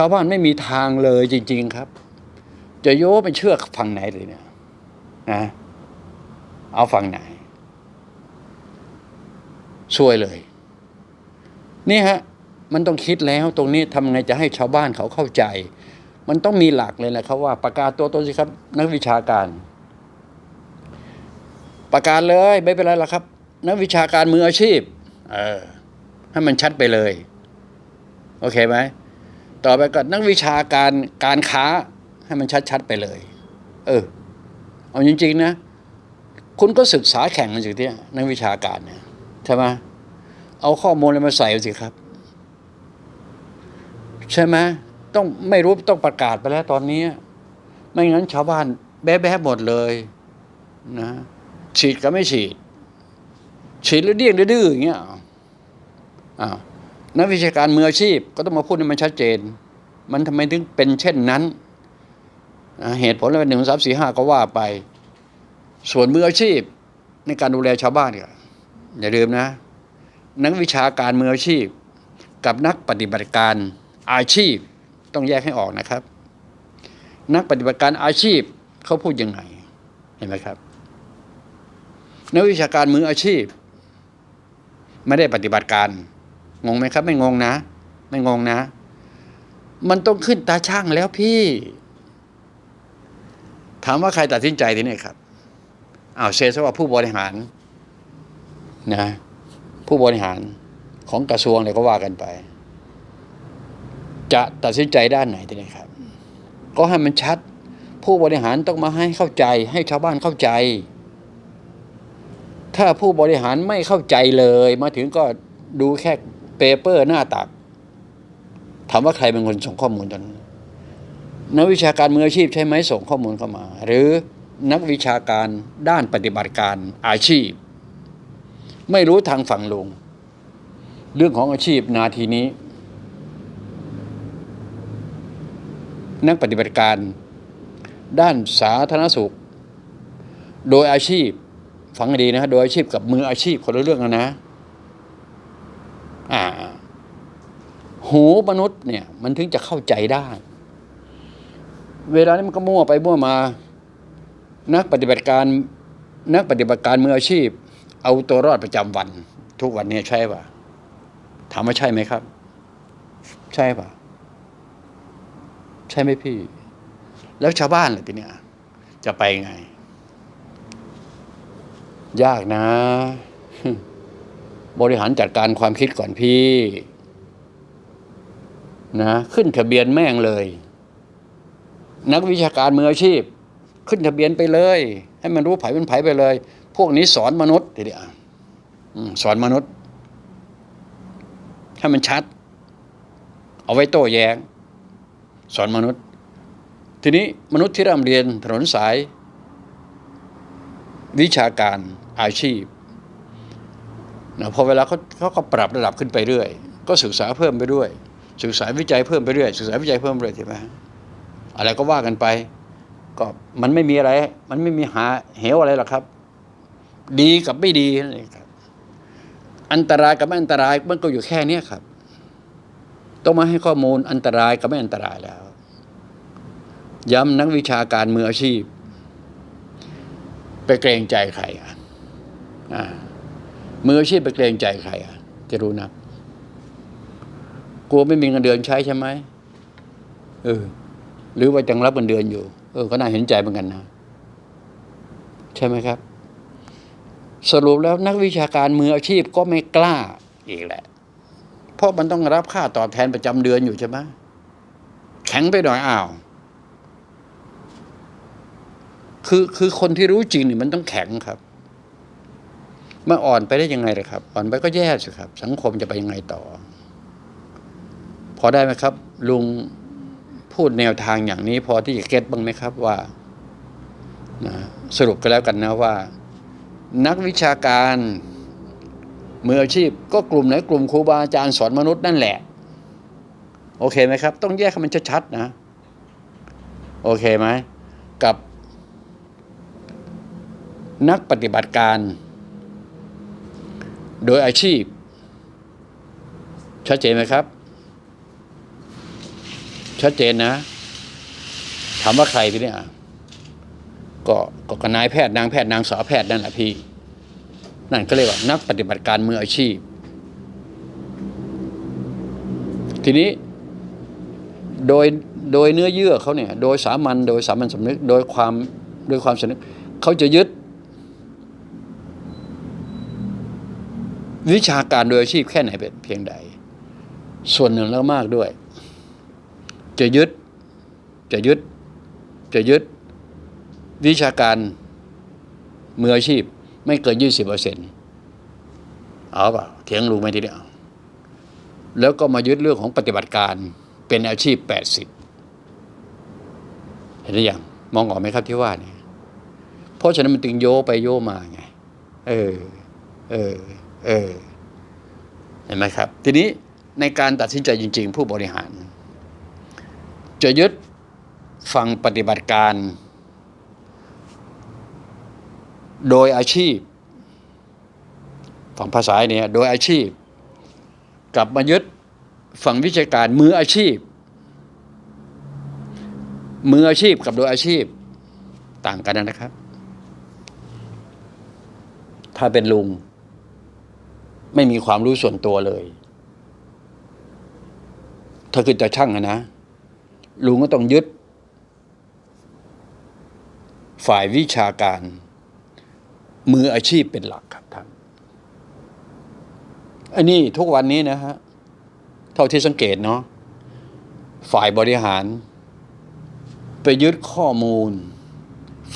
ชาวบ้านไม่มีทางเลยจริง ๆครับ จะโยไปเชื่อฝั่งไหนเลยเนี่ยนะเอาฝั่งไหนช่วยเลย นี่ฮะ มันต้องคิดแล้วตรงนี้ทำไงจะให้ชาวบ้านเขาเข้าใจ มันต้องมีหลักเลยนะครับ ว่าประกาศตัวตนสิครับ นักวิชาการ ประกาศเลยไม่เป็นไรหรอกครับ นักวิชาการมืออาชีพ เออให้มันชัดไปเลย โอเคไหม ต่อไปก็นักวิชาการการค้าให้มันชัดๆไปเลย เออ เอาจริง ๆ นะ คุณก็ศึกษาแข่งกันสิที่นักวิชาการเนี่ยใช่ไหมเอาข้อมูลอะไรมาใส่สิครับ ใช่ไหมต้องไม่รู้ต้องประกาศไปแล้วตอนนี้ ไม่งั้นชาวบ้าน แบ๊ะๆหมดเลยนะฉีดก็ไม่ฉีด ฉีดแล้วเดี้ยงดื้ออย่างเงี้ยอ้าว นักวิชาการมืออาชีพก็ต้องมาพูดให้มันชัดเจน มันทำไมถึงเป็นเช่นนั้น เหตุผลอะไรหนึ่งสามสี่ห้าก็ว่าไป ส่วนมืออาชีพในการดูแลชาวบ้านเนี่ยอย่าลืมนะ นักวิชาการมืออาชีพ กับนักปฏิบัติการอาชีพต้องแยกให้ออกนะครับ นักปฏิบัติการอาชีพเขาพูดยังไงเห็นไหมครับ นักวิชาการมืออาชีพ ไม่ได้ปฏิบัติการ งงไหมครับ ไม่งงนะ ไม่งงนะ มันต้องขึ้นตาช่างแล้วพี่ ถามว่าใครตัดสินใจทีนี่ครับอ้าวเซซว่าผู้บริหารนะ ผู้บริหารของกระทรวงเลยก็ว่ากันไป จะตัดสินใจด้านไหนทีนี่ครับ ก็ให้มันชัด ผู้บริหารต้องมาให้เข้าใจ ให้ชาวบ้านเข้าใจ ถ้าผู้บริหารไม่เข้าใจเลย มาถึงก็ดูแค่ เปเปอร์หน้าตักถามว่าใครเป็นคนส่งข้อมูลตอนนั้นนักวิชาการมืออาชีพใช่ไหมส่งข้อมูลเข้ามา หรือนักวิชาการด้านปฏิบัติการอาชีพ ไม่รู้ทางฝั่งลง เรื่องของอาชีพนาทีนี้ นักปฏิบัติการ ด้านสาธารณสุข โดยอาชีพฟังให้ดีนะโดยอาชีพกับมืออาชีพคนละเรื่องกันนะ อ่า หูมนุษย์เนี่ยมันถึงจะเข้าใจได้ เวลานี้มันก็มั่วไปมั่วมา นักปฏิบัติการนักปฏิบัติการมืออาชีพ เอาตัวรอดประจำวัน ทุกวันนี้ใช่ป่ะถามว่าใช่ไหมครับ ใช่ป่ะ ใช่ไหมพี่ แล้วชาวบ้านล่ะทีเนี้ยจะไปไง ยากนะ บริหารจัดการความคิดก่อนพี่ นะขึ้นทะเบียนแม่งเลย นักวิชาการมืออาชีพ ขึ้นทะเบียนไปเลย ให้มันรู้ไผเป็นไผไปเลย พวกนี้สอนมนุษย์ทีเดียวสอนมนุษย์ให้มันชัด เอาไว้โต้แยง้ง สอนมนุษย์ ทีนี้มนุษย์ที่ร่ำเรียนถนนสาย วิชาการอาชีพนะพอเวลาเขาเขาก็ปรับระดับขึ้นไปเรื่อย ก็ศึกษาเพิ่มไปด้วย ศึกษาวิจัยเพิ่มไปเรื่อยศึกษาวิจัยเพิ่มไปเรื่อยใช่ไหมอะไรก็ว่ากันไป ก็มันไม่มีอะไร มันไม่มีหาเหวอะไรหรอกครับ ดีกับไม่ดีนั่นเองครับอันตรายกับไม่อันตรายมันก็อยู่แค่เนี้ยครับ ต้องมาให้ข้อมูลอันตรายกับไม่อันตรายแล้ว ย้ำนักวิชาการมืออาชีพ ไปเกรงใจใครอะอ่ามืออาชีพไปเกรงใจใครอะจะรู้นะ กลัวไม่มีเงินเดือนใช้ใช่ไหมเออ หรือว่าจังรับเงินเดือนอยู่ เออ ก็น่าเห็นใจเหมือนกันนะ ใช่ไหมครับ สรุปแล้วนักวิชาการมืออาชีพก็ไม่กล้าอีกแหละ เพราะมันต้องรับค่าตอบแทนประจำเดือนอยู่ใช่ไหมแข็งไปหน่อยอ้าวคือคือคนที่รู้จริงนี่มันต้องแข็งครับเมื่ออ่อนไปได้ยังไงล่ะครับ อ่อนไปก็แย่สิครับ สังคมจะไปยังไงต่อ พอได้ไหมครับ ลุงพูดแนวทางอย่างนี้ พอที่จะเก็ตบ้างไหมครับว่านะสรุปกันแล้วกันนะว่า นักวิชาการมืออาชีพ ก็กลุ่มไหนกลุ่มครูบาอาจารย์สอนมนุษย์นั่นแหละ โอเคไหมครับ ต้องแยกให้มันชัดๆนะ โอเคไหมกับนักปฏิบัติการ โดยอาชีพ ชัดเจนไหมครับ ชัดเจนนะ ถามว่าใครทีเนี้ยก็ก็กนายแพทย์นางแพทย์นางสาวแพทย์นั่นแหละพี่ นั่นก็เรียกว่า นักปฏิบัติการมืออาชีพ ทีนี้โดยโดยเนื้อเยื่อเขาเนี่ย โดยสามัญโดยสามัญสำนึก โดยความโดยความสำนึกเขาจะยึด วิชาการโดยอาชีพแค่ไหนเป็นเพียงใด ส่วนหนึ่งแล้วมากด้วย จะยึด จะยึด จะยึด วิชาการมืออาชีพ ไม่เกินยี่สิบเปอร์เซ็นต์เอาเปล่าเถียงลุงไหมทีเดียวแล้วก็มายึดเรื่องของปฏิบัติการเป็นอาชีพแปดสิบเห็นหรือยังมองออกไหมครับที่ว่าเนี่ยเพราะฉะนั้นมันตึงโยไปโยมาไง เออ เออ เออ เห็นไหมครับ ทีนี้ในการตัดสินใจจริง ๆ ผู้บริหาร จะยึดฟังปฏิบัติการ โดยอาชีพฝั่งภาษาเนี่ยโดยอาชีพ กลับมายึดฝั่งวิชาการมืออาชีพ มืออาชีพกับโดยอาชีพต่างกันนะครับ ถ้าเป็นลุง ไม่มีความรู้ส่วนตัวเลย ถ้าคือจะช่างอะนะ ลุงก็ต้องยึด ฝ่ายวิชาการ มืออาชีพเป็นหลักครับท่านอันนี้ทุกวันนี้นะฮะ เท่าที่สังเกตเนาะฝ่ายบริหาร ไปยึดข้อมูล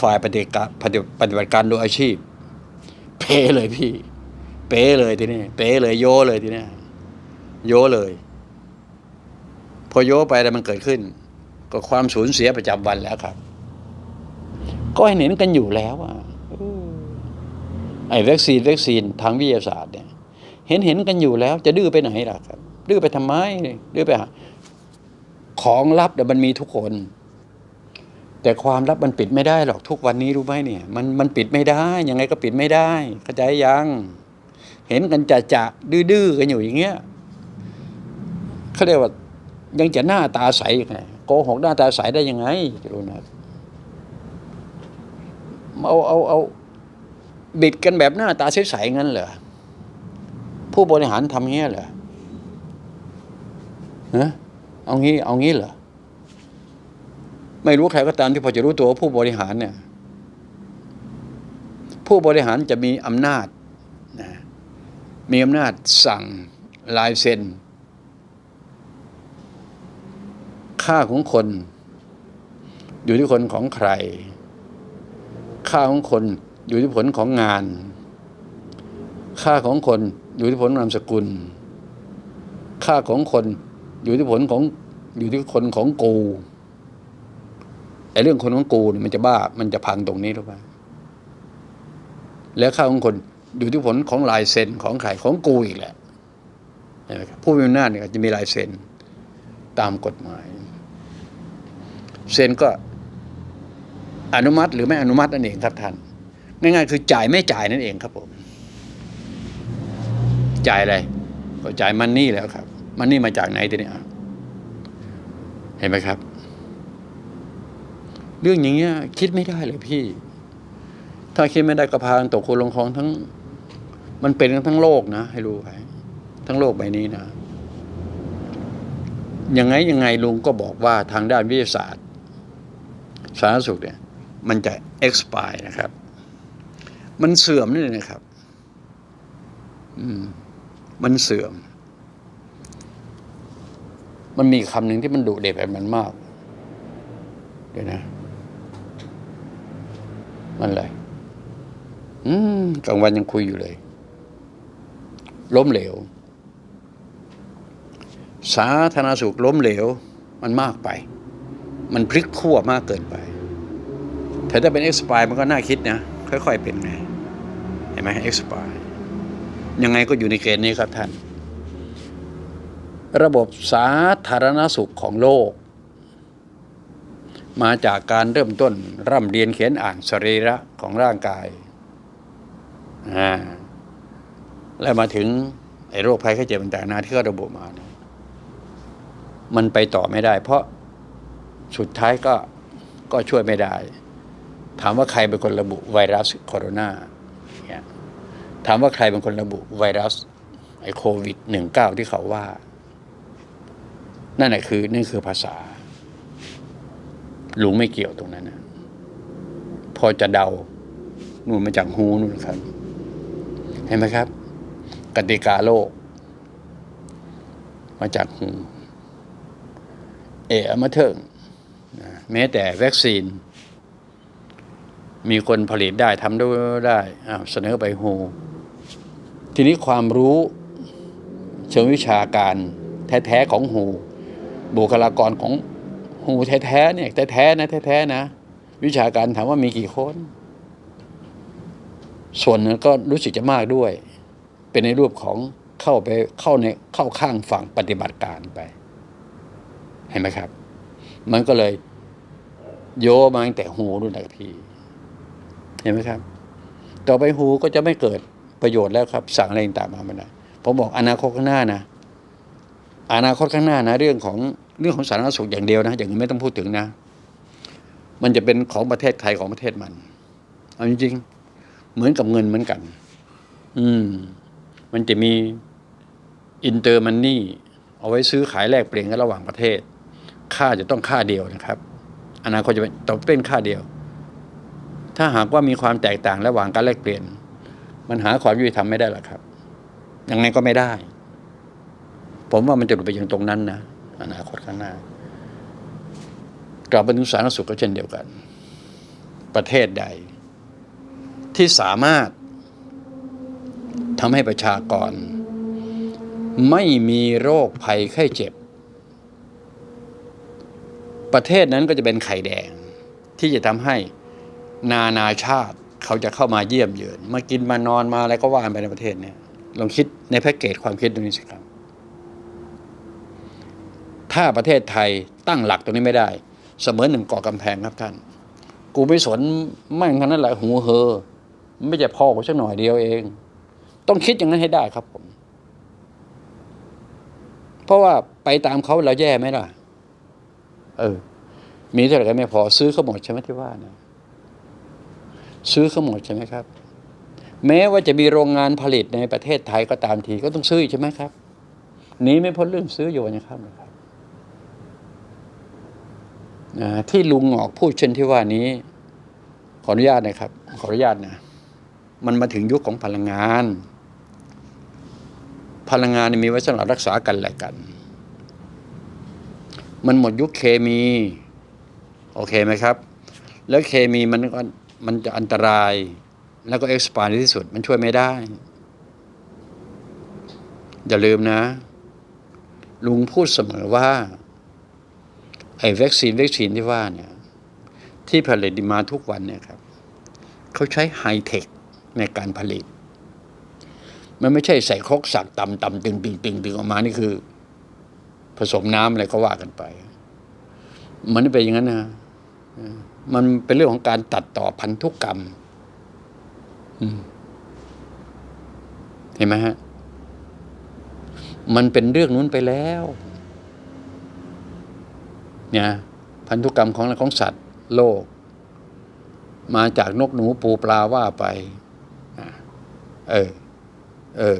ฝ่ายปฏิการปฏิปฏิบัติการโดยอาชีพเป๊เลยพี่ เป๊เลยทีนี้เป๊เลยโยเลยทีนี้โยเลย พอโยไปแล้วมันเกิดขึ้น ก็ความสูญเสียประจำวันแล้วครับ ก็เห็นกันอยู่แล้วอะเออไอ้วัคซีนวัคซีนทางวิทยาศาสตร์เนี่ย เห็นเห็นกันอยู่แล้ว จะดื้อไปไหนล่ะครับดื้อไปทำไมดื้อไปหาของลับเดี๋ยวมันมีทุกคน แต่ความลับมันปิดไม่ได้หรอกทุกวันนี้รู้ไหมเนี่ย มันมันปิดไม่ได้ยังไงก็ปิดไม่ได้เข้าใจยัง เห็นกันจะจะดื้อๆกันอยู่อย่างเงี้ยเขาเรียกว่ายังจะหน้าตาใสยังไง โกหกหน้าตาใสได้ยังไงจะรู้นะเอาเอาเอาบิดกันแบบหน้าตาใสๆงั้นเหรอผู้บริหารทำเงี้ยเหรอฮะเอางี้ เอางี้เหรอไม่รู้ใครก็ตามที่พอจะรู้ตัวว่าผู้บริหารเนี่ย ผู้บริหารจะมีอำนาจนะมีอำนาจสั่งลายเซ็น ค่าของคน อยู่ที่คนของใคร ค่าของคนอยู่ที่ผลของงาน ค่าของคนอยู่ที่ผลนามสกุล ค่าของคนอยู่ที่ผลของอยู่ที่คนของกูไอ้เรื่องคนของกูเนี่ยมันจะบ้ามันจะพังตรงนี้หรือเปล่าแล้วค่าของคนอยู่ที่ผลของลายเซ็นของใครของกูอีกแหละผู้มีอำนาจเนี่ยจะมีลายเซ็น ตามกฎหมาย เซ็นก็อนุมัติหรือไม่อนุมัตินั่นเองครับท่านง่ายๆคือจ่ายไม่จ่ายนั่นเองครับผม จ่ายอะไรก็จ่ายมันนี่แล้วครับ มันนี่มาจากไหนทีนี้เห็นไหมครับ เรื่องอย่างเงี้ย คิดไม่ได้เลยพี่ ถ้าคิดไม่ได้ก็พานตกคนลงคลองทั้ง มันเป็นกันทั้งโลกนะ ให้รู้ไว้ทั้งโลกใบนี้นะ ยังไงยังไงลุงก็บอกว่าทางด้านวิทยาศาสตร์ สาธารณสุขเนี่ย มันจะ expire นะครับ มันเสื่อมนี่นะครับ อืม มันเสื่อม มันมีคำหนึ่งที่มันดุเด็ดแบบมันมากเดี๋ยวนะ มันอะไรอืมกลางวันยังคุยอยู่เลย ล้มเหลว สาธารณสุขล้มเหลวมันมากไป มันพลิกขั้วมากเกินไป แต่ถ้าเป็นเอ็กซ์ปมันก็น่าคิดนะ ค่อยๆเป็นไง เห็นไหมเอ็กซ์ปยังไงก็อยู่ในเกณฑ์นี้ครับท่าน ระบบสาธารณสุขของโลก มาจากการเริ่มต้นร่ำเรียนเขียนอ่านสรีระของร่างกายแล้วมาถึงไอ้โรคภัยไข้เจ็บต่างๆนาที่เขาระบุมาเนี่ย มันไปต่อไม่ได้ เพราะสุดท้ายก็ก็ช่วยไม่ได้ ถามว่าใครเป็นคนระบุไวรัสโคโรนาเนี่ยถามว่าใครเป็นคนระบุไวรัสไอโควิดหนึ่งเก้าที่เขาว่า นั่นแหละคือนั่นคือภาษาลุงไม่เกี่ยวตรงนั้นนะพอจะเดานู่นมาจากฮูนู่นครับ เห็นไหมครับ กติกาโลก มาจากฮู เอะมาเถิงแม้แต่วัคซีน มีคนผลิตได้ทำได้ได้เสนอไปฮูทีนี้ความรู้เชิงวิชาการแท้ๆของฮูบุคลากรของฮูแท้ๆเนี่ยแท้ๆนะแท้ๆนะ วิชาการถามว่ามีกี่คน ส่วนหนึงก็รู้สึกจะมากด้วย เป็นในรูปของเข้าไปเข้าในเข้าข้างฝั่งปฏิบัติการไป เห็นไหมครับ มันก็เลยโยมาตั้งแต่หูนู่นแหละพี่ เห็นไหมครับ ต่อไปหูก็จะไม่เกิดประโยชน์แล้วครับ สั่งอะไรต่างๆมาไม่ได้ผมบอกอนาคตข้างหน้านะอนาคตข้างหน้านะ เรื่องของเรื่องของสาธารณสุขอย่างเดียวนะอย่างนี้ไม่ต้องพูดถึงนะ มันจะเป็นของประเทศใครของประเทศมันเอาจริงๆเหมือนกับเงินเหมือนกัน อืม มันจะมีอินเตอร์มันนี่เอาไว้ซื้อขายแลกเปลี่ยนกันระหว่างประเทศ ค่าจะต้องค่าเดียวนะครับ อนาคตจะเป็นต้องเป็นค่าเดียว ถ้าหากว่ามีความแตกต่างระหว่างการแลกเปลี่ยน มันหาความยุติธรรมไม่ได้หรอกครับยังไงก็ไม่ได้ ผมว่ามันจะหลุดไปอย่างตรงนั้นนะอนาคตข้างหน้ากลับมาถึงสาธารณสุขก็เช่นเดียวกัน ประเทศใด ที่สามารถทำให้ประชากร ไม่มีโรคภัยไข้เจ็บ ประเทศนั้นก็จะเป็นไข่แดง ที่จะทำให้นานาชาติเขาจะเข้ามาเยี่ยมเยือน มากินมานอนมาอะไรก็ว่าไปในประเทศเนี่ยลองคิดในแพ็กเกจความคิดตรงนี้สิครับ ถ้าประเทศไทยตั้งหลักตรงนี้ไม่ได้ เสมอหนึ่งเกาะกำแพงครับท่าน กูไม่สนแม่งทั้งนั้นแหละหูเฮอไม่ใช่พ่อกูสักหน่อยเดียวเอง ต้องคิดอย่างนั้นให้ได้ครับผม เพราะว่าไปตามเขาเราแย่ไหมล่ะ เออ มีเท่าไหร่ก็ไม่พอซื้อเขาหมดใช่ไหมที่ว่านะซื้อเขาหมดใช่ไหมครับ แม้ว่าจะมีโรงงานผลิตในประเทศไทยก็ตามทีก็ต้องซื้อใช่ไหมครับหนีไม่พ้นเรื่องซื้ออยู่นะครับนะครับที่ลุงออกพูดเช่นที่ว่านี้ ขออนุญาตนะครับ ขออนุญาตนะมันมาถึงยุคของพลังงาน พลังงานมีไว้สำหรับรักษากันและกัน มันหมดยุคเคมี โอเคไหมครับ แล้วเคมีมันก็มันจะอันตราย แล้วก็เอ็กซ์พาที่สุดมันช่วยไม่ได้ อย่าลืมนะ ลุงพูดเสมอว่า ไอ้วัคซีนวัคซีนที่ว่าเนี่ยที่ผลิตมาทุกวันเนี่ยครับเขาใช้ไฮเทคในการผลิต มันไม่ใช่ใส่ครกสักตำตำตึงตึงตึงตึงออกมานี่คือ ผสมน้ำอะไรก็ว่ากันไป มันไม่เป็นอย่างนั้นนะมันเป็นเรื่องของการตัดต่อพันธุกรรมอืมเห็นไหมฮะ มันเป็นเรื่องนู้นไปแล้วเนี่ยพันธุกรรมของของสัตว์โลก มาจากนกหนูปูปลาว่าไปเออ เออ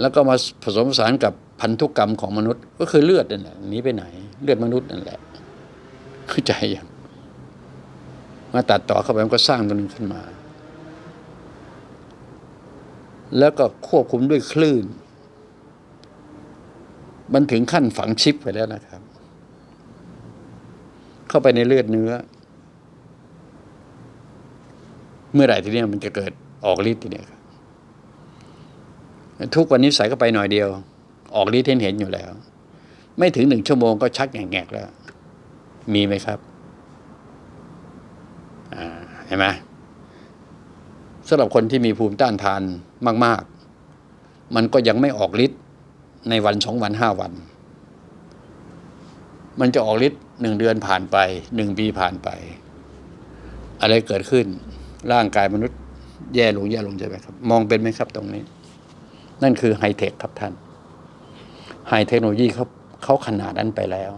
แล้วก็มาผสมผสานกับ พันธุกรรมของมนุษย์ ก็คือเลือดนั่นแหละนีไปไหน เลือดมนุษย์นั่นแหละเข้าใจยังมาตัดต่อเข้าไปมันก็สร้างตัวหนึงขึ้นมา แล้วก็ควบคุมด้วยคลื่น มันถึงขั้นฝังชิปไปแล้วนะครับ เข้าไปในเลือดเนื้อ เมื่อไหร่ทีเนี้ยมันจะเกิดออกฤทธิ์ทีเนี้ยครับทุกวันนี้ใส่เข้าไปหน่อยเดียว ออกฤทธิ์เห็นเห็นอยู่แล้ว ไม่ถึงหนึ่งชั่วโมงก็ชักแงกๆแล้ว มีไหมครับอ่าเห็นไหมสำหรับคนที่มีภูมิต้านทานมาก ๆ มันก็ยังไม่ออกฤทธิ์ในวันสองวันห้าวัน มันจะออกฤทธิ์หนึ่งเดือนผ่านไปหนึ่งปีผ่านไป อะไรเกิดขึ้น ร่างกายมนุษย์แย่ลงแย่ลงใช่ไหมครับ มองเป็นไหมครับตรงนี้ นั่นคือไฮเทคครับท่าน ไฮเทคโนโลยีเขาเขาขนาดนั้นไปแล้ว